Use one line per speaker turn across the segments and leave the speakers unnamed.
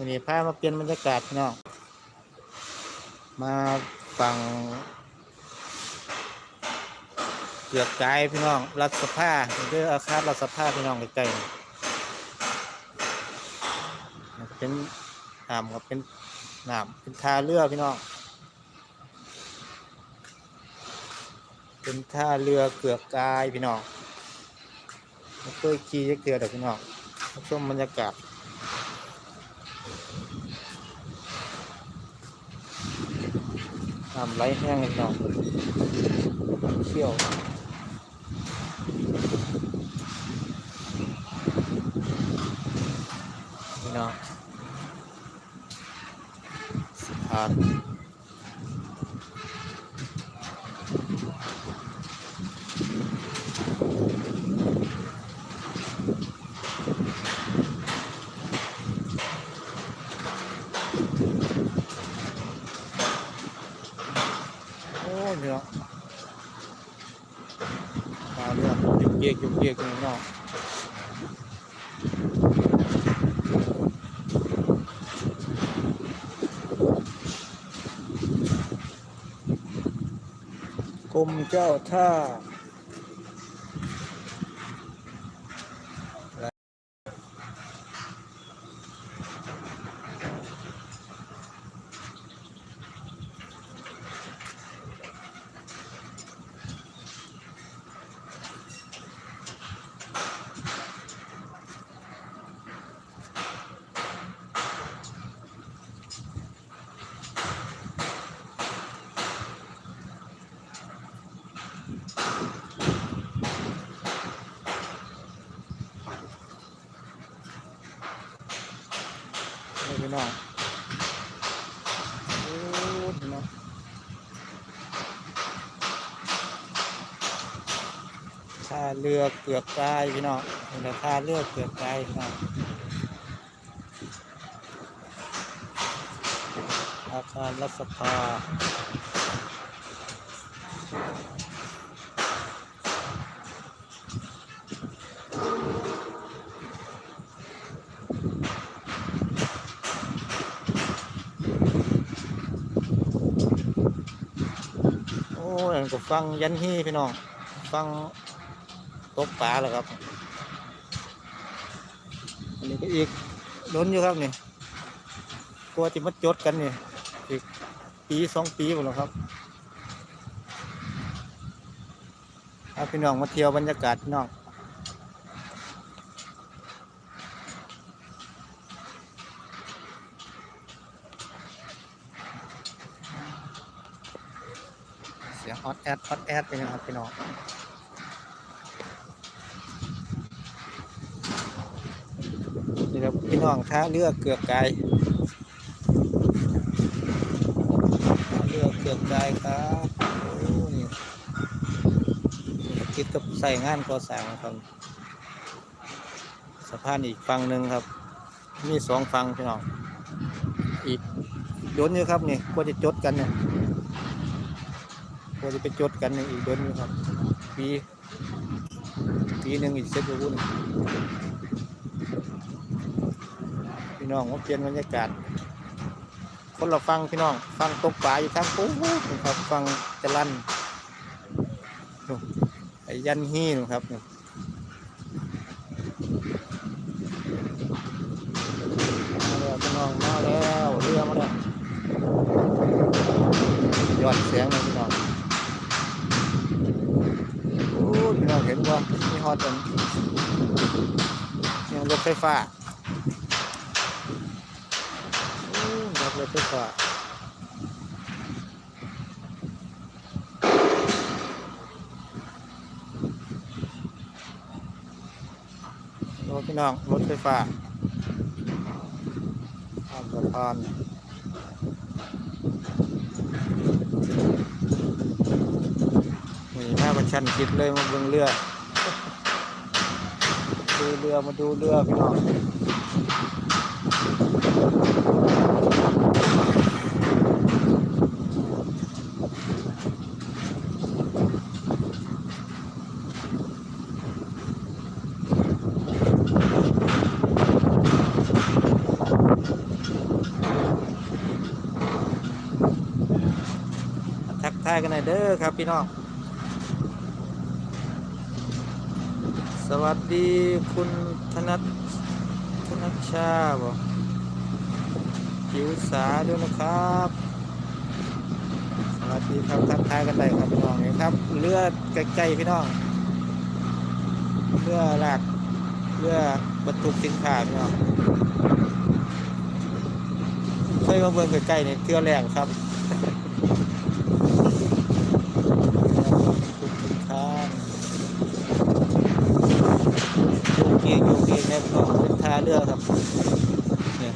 วันนี้พามาเปลี่ยนบรรยากาศพี่น้องมาฟังเกือกกายพี่น้อง รัฐสภาเรืออาคารรัฐสภาพี่น้องใกล้ๆเป็นน้ำกับเป็นน้ำเป็นท่าเรือพี่น้อง เป็นท่าเรือเกือกกายพี่น้องเคยขี่เกือดอกพี่น้องชมบรรยากาศ น้ำไหลแห้งเลยพี่น้องเชี่ยวพี่น้องสะพานโอ้ยพี่น้องมาเรื่อง อยู่เรียกเยกนี่นอกกรมเจ้าท่า นี่พี่น้องโอ้พี่น้องท่าเรือเกือกกายพี่น้องนี่แหละท่าเรือเกือกกายพี่น้องอาคารรัฐสภาโอ้ยก็ฟังยันฮีพี่น้อง ฟัง ตกปลาแล้วครับ อันนี้ก็อีกล้นอยู่ครับนี่กลัวจะมาจดกันนี่อีกปีสองปีหมดแล้วครับพาพี่น้องมาเที่ยวบรรยากาศพี่น้องเสียงออดแอดออดแอดเป็นยังครับพี่น้อง น้องท่าเรือเกือกไกายท่าเรือเกือกไกายครับคิดกับใส่งานก่อสร้างครับสะพานอีกฝั่งหนึ่งครับ มีสองฝั่งพี่น้องอีกโดนอยู่ครับนี่กว่าจะจดกันเนี่ยกว่าจะไปจดกันในอีกเดือนนึงครับปีปีหนึ่งอีกเซ็ตวุ่น พี่น้องมาเปลี่ยนบรรยากาศ คนเราฟังพี่น้อง ฟังตกปลาอยู่ทางปุ๊บครับ ฟังจะลั่นไอ้ยันฮี่นู่นครับนู่นมาแล้วพี่น้องมาแล้วเรือมาแล้วยอดเสียงเลยพี่น้องโอ้พี่น้องเห็นว่ามีฮอตจนยังรถไฟฟ้าโขับรถไฟฟ้าโอ้พี่น้อง รถไฟฟ้าข้ามสะพานนี่หน้าประชันคิดเลยมาเบิ่งเรือดูเรือมาดูเรือพี่น้อง กันหน่อยเด้อครับพี่น้อง สวัสดีคุณธนัทธนัชชาบ่ผิวสาด้วยนะครับ สวัสดีครับทักทายกันได้ครับพี่น้องนี่ครับเรือดใกล้ๆพี่น้องเรือหลากเรือบรรทุกสินค้าพี่น้องเคยมาเบิ่งใกล้ๆนี่เทือแรกครับ บรรทุกสินค้าโยกเองโยกเองเนี่ยพี่น้องเป็นท่าเรือครับเนี่ย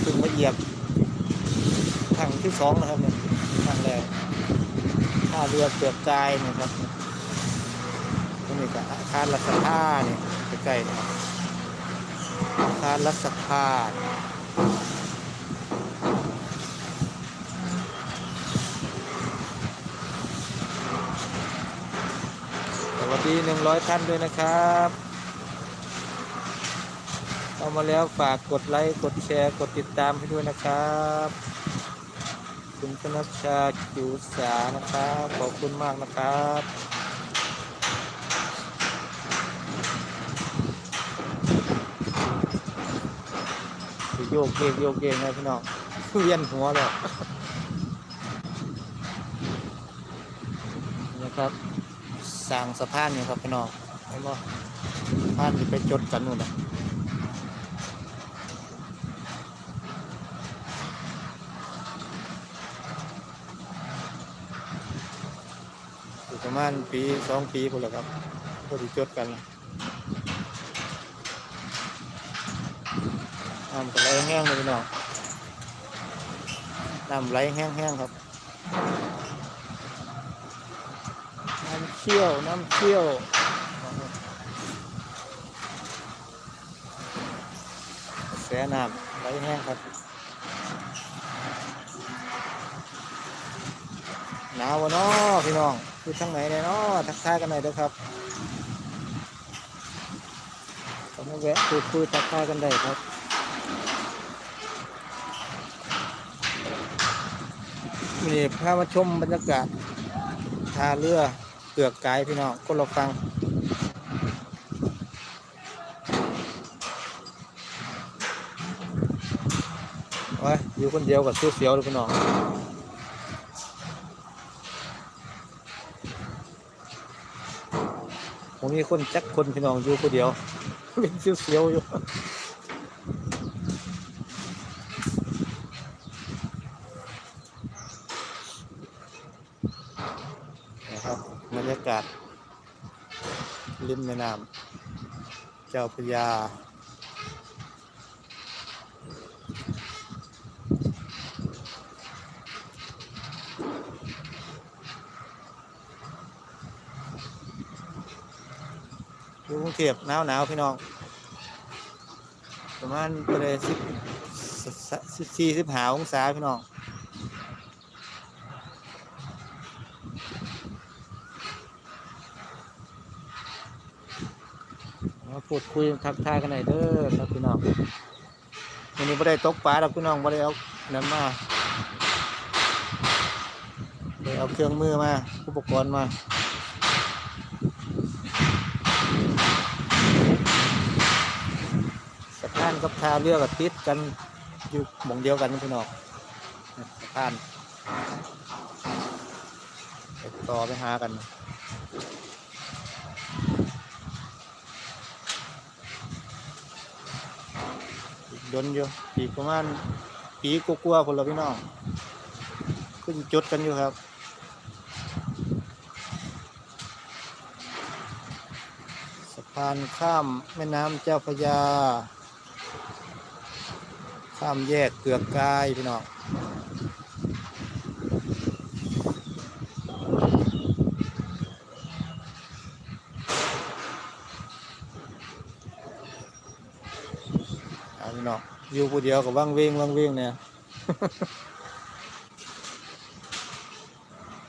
เพิ่งมาเหยียบถังที่ สองนะครับเนี่ยถังแรกท่าเรือเปลือกกายนะครับตรงนี้ก็อาคารรัฐสภาเนี่ยใกล้ๆนะครับอาคารรัฐสภาสวัสดีหนึ่งร้อยท่านด้วยนะครับเข้ามาแล้วฝากกดไลค์ กดแชร์ กดติดตามให้ด้วยนะครับ คุณธนชชาจิวสานะครับ ขอบคุณมากนะครับโยกเยกโยกเยกนะพี่น้องเวียนหัวแล้วนะครับสร้างสะพานอยู่ครับพี่น้องเห็นบ่สะพานที่ไปจดกันนู่นนะ อยู่ประ มาณปีสองปีพอแล้วครับพอดีจดกันน้ำก็ไหลแห้งเลยพี่น้องน้ำไหลแห้งๆครับน้ำเชี่ยวน้ำเชี่ยวแสน้ำไหลแห้งครับหนาวเนาะพี่น้อง คือทางไหนเนี่ยเนาะทักทายกันหน่อยเด้อครับก็มแวะคุยคุยทักทายกันได้ครับนี่พามาชมบรรยากาศทาเรือเกือกไกายพี่น้องคนเราฟังไว้อยู่คนเดียวกับเสียวๆเลยพี่น้อง ผมมีคนจักคนพี่น้องอยู่คนเดียวเป็นเสียวๆอยู่นะครับบรรยากาศริมแม่น้ำเจ้าพระยา อยู่กรุงเทพหนาวหนาวพี่น้อง ประมาณประมาณสิบสิบสี่สิบห้าองศาพี่น้องมาพูดคุยทักทายกันหน่อยเด้อครับพี่น้องวันนี้ไม่ได้ตกปลาหรอกพี่น้องไม่ได้เอานั้นมาได้เอาเครื่องมือมา อุปกรณ์มา สะพาน กับท่าเรือกับติดกันอยู่หม่องเดียวกันนะพี่น้องสะพานต่อไปหากันอีกดนอยู่อีกประมาณปีกลัวๆคนละพี่น้องขึ้นจดกันอยู่ครับสะพานข้ามแม่น้ำเจ้าพระยา ข้ามแยกเกือกกายพี่น้องพี่น้องอยู่ผู้เดียวกับว่างเวงว่างเวงเนี่ย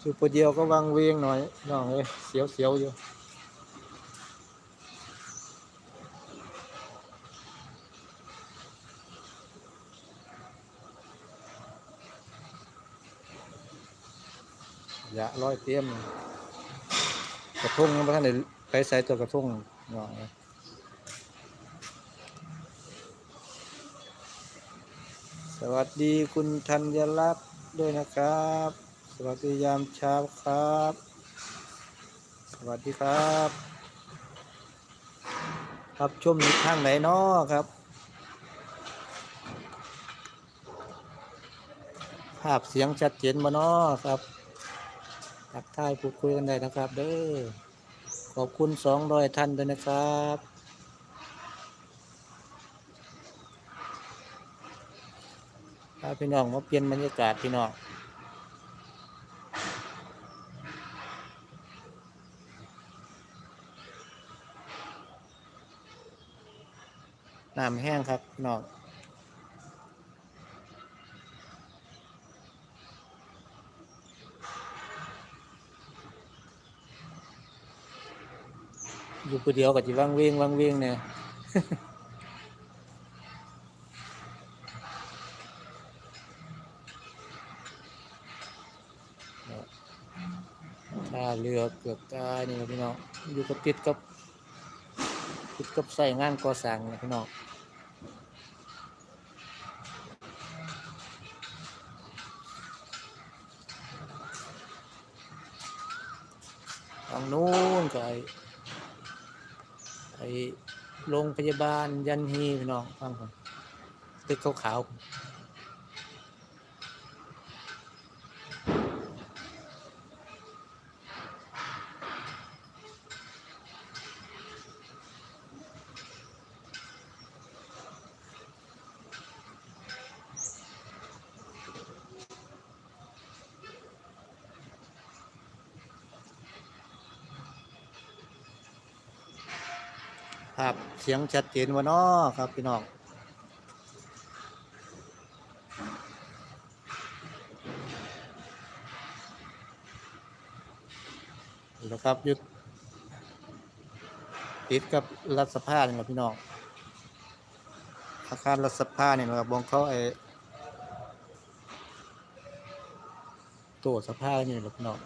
อยู่ผู้เดียวก็ว่างเวงหน่อยน้องเอ้ยเสียวเสียวอยู่ ร้อยเตรียม กระทุ่งยังบ่ทันได้ไปใส่ตัวกระทุ่งเนาะสวัสดีคุณธัญรัตน์ด้วยนะครับ สวัสดียามเช้าครับ สวัสดีครับ ครับชมอยู่ทางไหนนาะครับ ภาพเสียงชัดเจนมานาะครับ ทักทายพูดคุยกันได้นะครับ เด้อขอบคุณสองร้อยท่านด้วยนะครับพาพี่น้องมาเปลี่ยนบรรยากาศพี่น้องน้ำแห้งครับพี่น้อง อยู่คนเดียวกับจีวังเวงวังเวงเนี่ยท่าเรือเกือบตายนี่พี่น้องอยู่กับติดกับติดกับใส่งานก่อสร้างนะพี่น้อง พยาบาลยันฮีพี่น้องฟังผมตึกขาวๆ ภาพเสียงชัดเจนวะเนาะครับพี่น้องนี่แหละครับยึดติดกับรัฐสภาเนี่ยพี่น้องอาคารรัฐสภาเนี่ยนะครับบองเขาไอ้ตัวสภานี่แหละพี่น้อง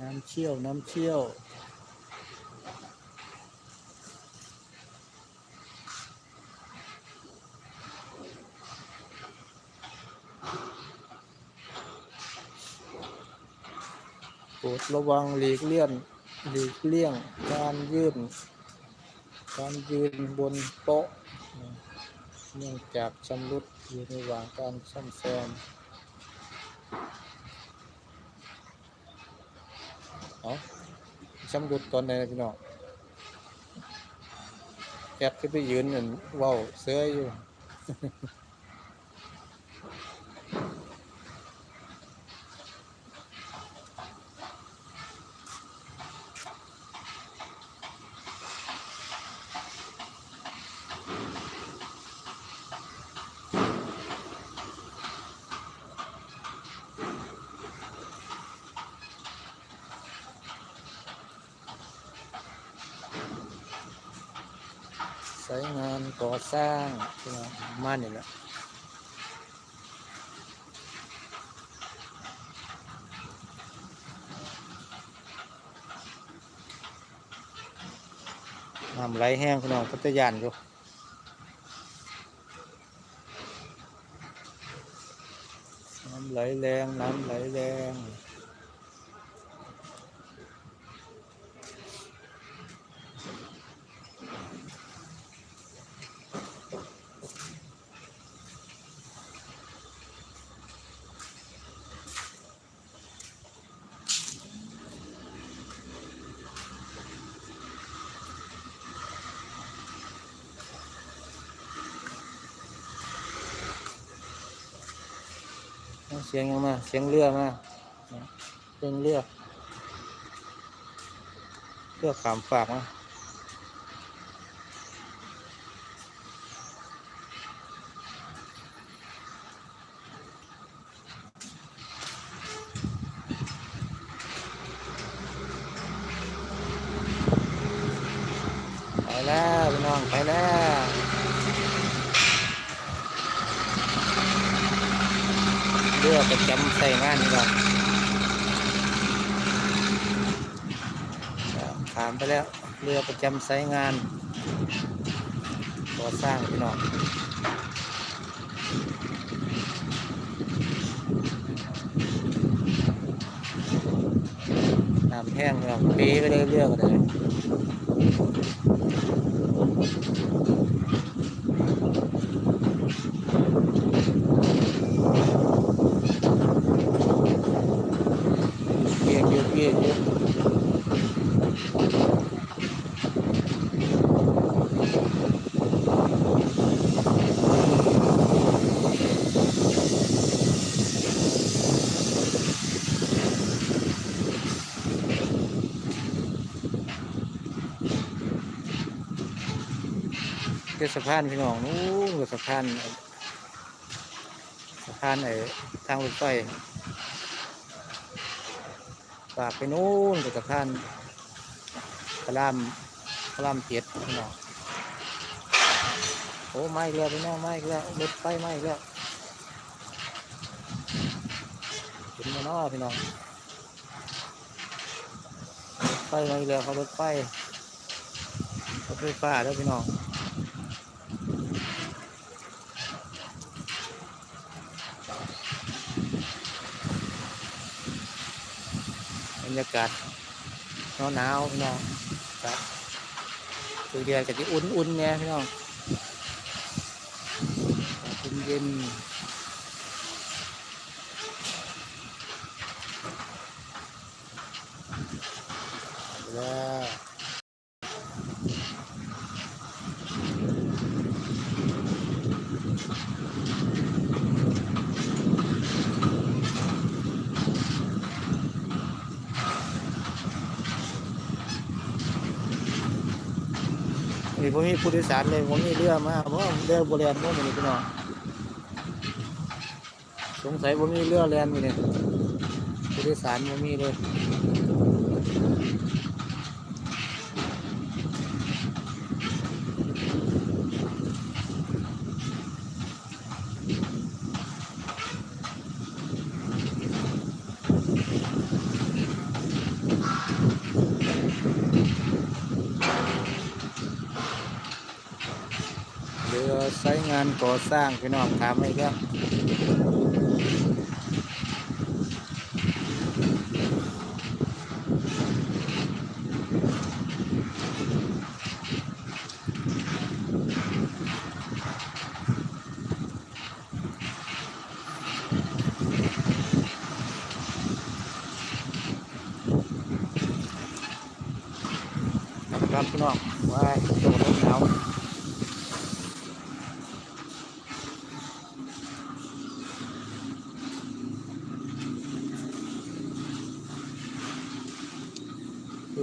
น้ำ เชี่ยวน้ำเชี่ยว โปรดระวังหลีกเลี่ยงหลีกเลี่ยงการยืนการยืนบนโต๊ะนะเนื่องจากชำรุดอยู่ในระหว่างการซ่อมแซม เอาชำรุดตอนไหนพี่น้องแอบที่ไปยืนนั่นว้าวเสื้ออยู่ งานก่อสร้างพี่น้องมานี่แหละน้ำไหลแห้งพี่น้องพัทยานอยู่น้ำไหลแรง น้ำไหลแรง สียงยังมาเสียงเรือมาเสียงเรือเรือขามฝากมาไป แล้วพี่น้องไปแล้วเรือประจำใส่งานนี่ครับ ถามไปแล้ว เรือประจำสายงานก่อสร้างพี่น้องน้ำแห้งพี่น้องปีไปเลยเรือก็ได้ เกียร์เกียร์เกียร์เกียร์ คือสะพานพี่น้องนู้นคือสะพานสะพานไอ้ทางรถไฟฝากไปนู้นกับสะพานพระรามพระรามเจ็ดพี่น้องโอ้ไม่อีกแล้วพี่น้องไม่อีกแล้วรถไฟไม่อีกแล้วเห็นมาน้อพี่น้องรถไฟมาอีกแล้วเขารถไฟรถไฟฟ้าแล้วพี่น้อง รรยากาศหนาวๆพี่น้องครับคือเดียกับที่อุ่นๆเนี่ยพี่น้องเย็นๆแล้ว นี่ผมมีผู้โดยสารเลยผมมีเรือมาเพราะว่าเรือโบราณพวกนี้พี่น้องสงสัยผมมีเรือแลนด์อยู่เนี่ยผู้โดยสารผมมีเลย เรือใช้งาน ก่อสร้างพี่น้องถามไม่ก็ครับพี่น้องไว้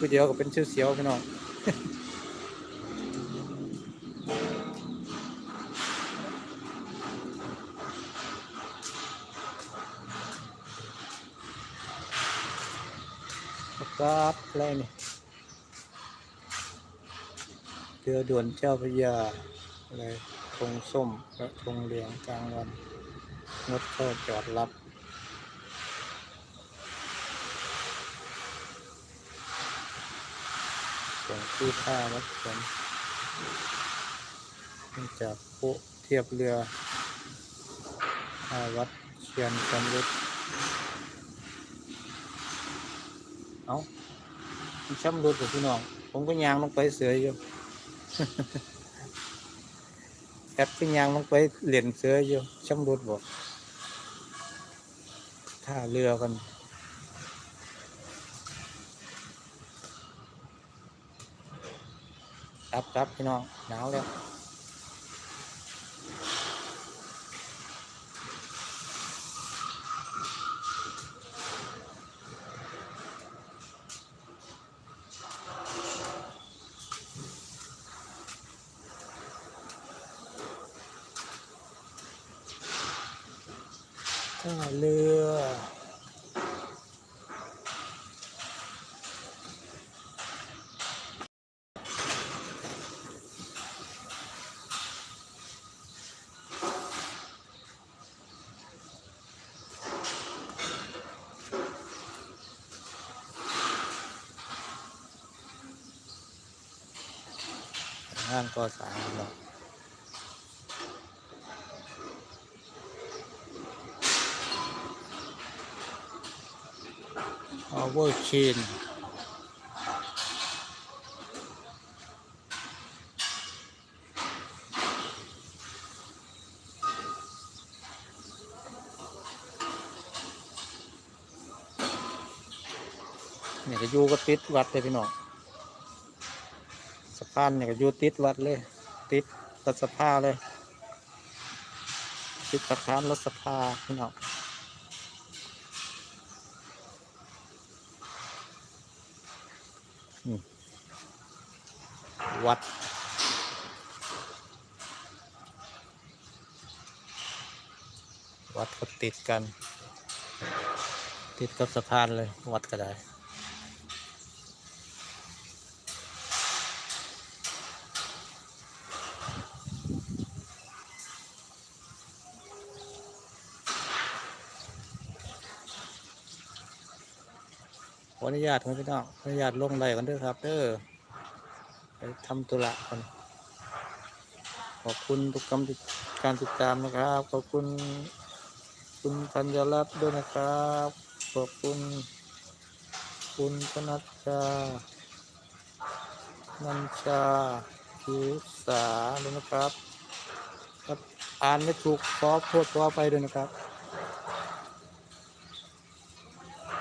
ดูไปเดียวก็เป็นชื่อเสียวพี่น้องประกาศอะไรนี่เรือด่วนเจ้าพระยาอะไรธงส้มและธงเหลืองกลางวันงดเข้าจอดรับ ส่งที่ท่าวัดสวนเนื่องจากผู้เทียบเรือท่าวัดเชียนกันรุดเอาช้ำรุดกับพี่น้อง ผมก็ยางลงไปเสืออยู่แอดก็ยางลงไปเหรียญเสืออยู่ช้ำรุดบอกท่าเรือกัน ครับครับพี่น้องหนาวแล้วท่าเรือ งานก่อสางเนาะเอาเวอร์ชีนนี่ก็อยู่ก็ติดวัดเลยพี่น้อง พานเนี่ยก็อยู่ติดวัดเลย ติดรัฐสภาเลย ติดสะพานรัฐสภาพี่น้องอืมวัด วัดก็ติดกัน ติดกับสะพานเลย วัดก็ได้ ออนุญาตพี่น้องขออนุญาตลงไลกันด้วยครับ เด้อไปทำธุระกันขอบคุณทุกคำติดการติดตามนะครับ ขอบคุณคุณธัญรัตน์ด้วยนะครับ ขอบคุณ คุณธนัชชานันชาคิวสาด้วยนะครับครับอ่านไม่ถูกขอโทษขอไปด้วยนะครับ